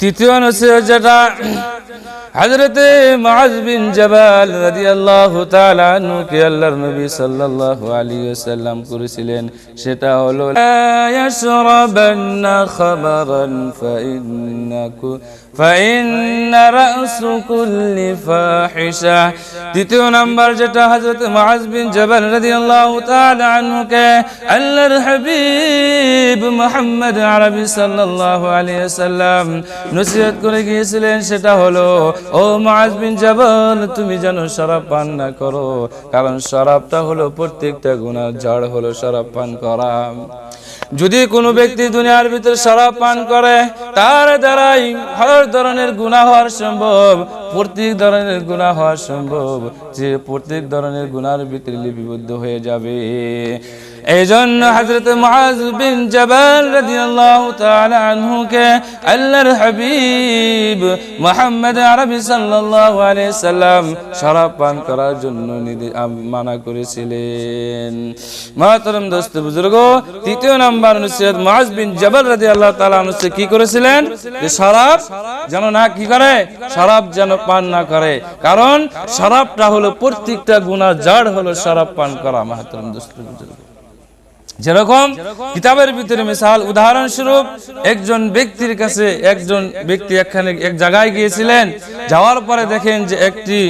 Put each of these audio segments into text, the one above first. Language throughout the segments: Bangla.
তৃতীয় নসিহত যেটা হজরতে মুআজ বিন জাবাল রাদিয়াল্লাহু তাআলা আনহু কে আল্লাহর নবী সাল্লাল্লাহু আলাইহি ওয়াসাল্লাম করেছিলেন। সেটা হলো ইয়াশরাবান্না খাবারান ফাইন্নাকু দ্বিতীয় নাম্বার যেটা হজরত মাহাজবিন জবল আল্লাহর হাবিব আরবি সাল্লাহ আলিয়াল্লাম নসিহত করে গিয়েছিলেন, সেটা হলো, ও মাহাজবিন জবল, তুমি যেন শরাব পান না করো, কারণ শরাবটা হলো প্রত্যেকটা গুণার জড় হলো শরাব পান করা। যদি কোনো ব্যক্তি দুনিয়ার ভিতরে শরাব পান করে, তার দ্বারাই হর ধরনের গুণা হওয়ার সম্ভব, প্রত্যেক ধরনের গুণা হওয়া সম্ভব। যে প্রত্যেক ধরনের গুণার ভিতরে লিপিবদ্ধ হয়ে যাবে। এই জন্য হজরত বিন রাদিয়াল্লাহু তাআলা আনহু কে আল্লাহর হাবিব মুহাম্মদ আরবি সাল্লাল্লাহু আলাইহি সাল্লাম শরাব পান করার জন্য মানা করেছিলেন। দোস্ত বুজুর্গ তৃতীয় নাম্বার নসিহত মুআজ বিন জাবাল রাদিয়াল্লাহু তাআলা আনহু কে কি করেছিলেন? যে শরাব যেন না কি করে, শরাব যেন পান না করে। কারণ শরাবটা হলো প্রত্যেকটা গুনাহ জড় হলো শরাব পান করা, মহতরম দোস্ত বুজুর্গ। যেরকম কিতাবের ভিতরে মিসাল, উদাহরণস্বরূপ, একজন ব্যক্তির কাছে একজন ব্যক্তি একখানে এক জায়গায় গিয়েছিলেন, যাওয়ার পরে দেখেন যে একটি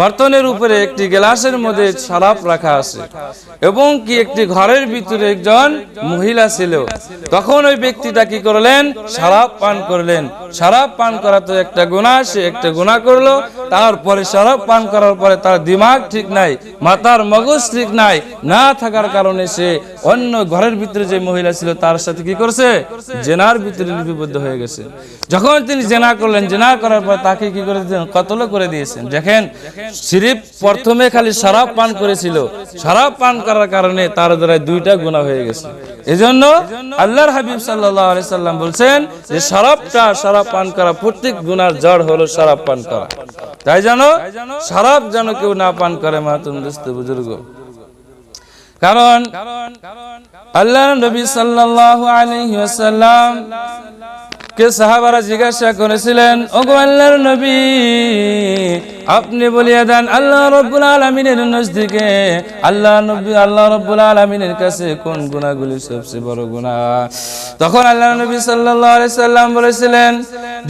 বর্তনের উপরে একটি গ্লাসের মধ্যে শরাব রাখা আছে এবং কি একটি ঘরের ভিতরে একজন মহিলা ছিল। তখন ওই ব্যক্তিটা কি করলেন? শরাব পান করলেন। শরাব পান করা তো একটা গুণা সে একটা গুনাহ করল। তারপরে শরাব পান করার পরে তার দিমাগ ঠিক নাই, মাথার মগজ ঠিক নাই, না থাকার কারণে সে অন্য ঘরের ভিতরে যে মহিলা ছিল তার সাথে কি করছে? জেনার ভিতরে লিপিবদ্ধ হয়ে গেছে। যখন তিনি জেনা করলেন, জেনা করার পর তাকে কি করে দিয়েছেন কতল করে দিয়েছেন। দেখেন, সিরিপ প্রথমে খালি শরাব পান করেছিল। শরাব পান করার কারণে তার দ্বারা দুইটা গুণা হয়ে গেছে। এজন্য আল্লাহর হাবিব সাল্লাহ সাল্লাম বলছেন যে শরাবটা শরাব পান করা প্রত্যেক গুনার জড় হলো শরাব পান করা। তাই জানো শরাব যেন কেউ না পান করে মাতুন দুস্থ বুজুর্গ। কারণ কারণ আল্লাহ নবী সাল্লাহ আলাইহি ওয়াসাল্লাম কে সাহাবারা জিজ্ঞাসা করেছিলেন, ওগো আল্লাহর নবী, আপনি বলিয়া দেন, আল্লাহ রব্বুল আলামিনের নজদিকে, আল্লাহ নবী, আল্লাহ রব্বুল আলামিনের কাছে কোন গুনাহগুলি সবচেয়ে বড় গুনাহ? তখন আল্লাহ নবী আলাইহি সাল্লাম বলেছিলেন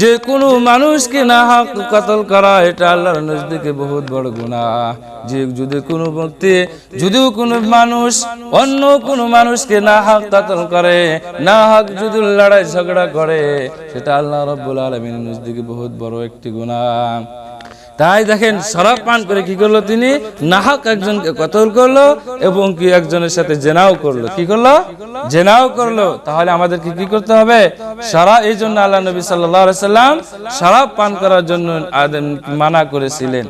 যে কোনো মানুষকে না হক কতল করা, এটা আল্লাহর নজদিকে বহুত বড় গুনাহ। যে যদি কোনো ব্যক্তি, যদিও কোনো মানুষ, অন্য কোনো মানুষকে না হক কতল করে, না হক যদি লড়াই ঝগড়া করে, সেটা আল্লাহ রব্বুল আলমিনের নজদিকে বহুত বড় একটি গুনাহ। তাই দেখেন, শরাব পান করে কি করল তিনি? নাহক একজনকে কতল করল এবং কি একজনের সাথে জেনাও করল। কি করল? জেনাও করল। তাহলে আমাদেরকে কি করতে হবে? সারা, এই জন্য আল্লাহ নবী সাল্লাম শরাব পান করার জন্য মানা করেছিলেন।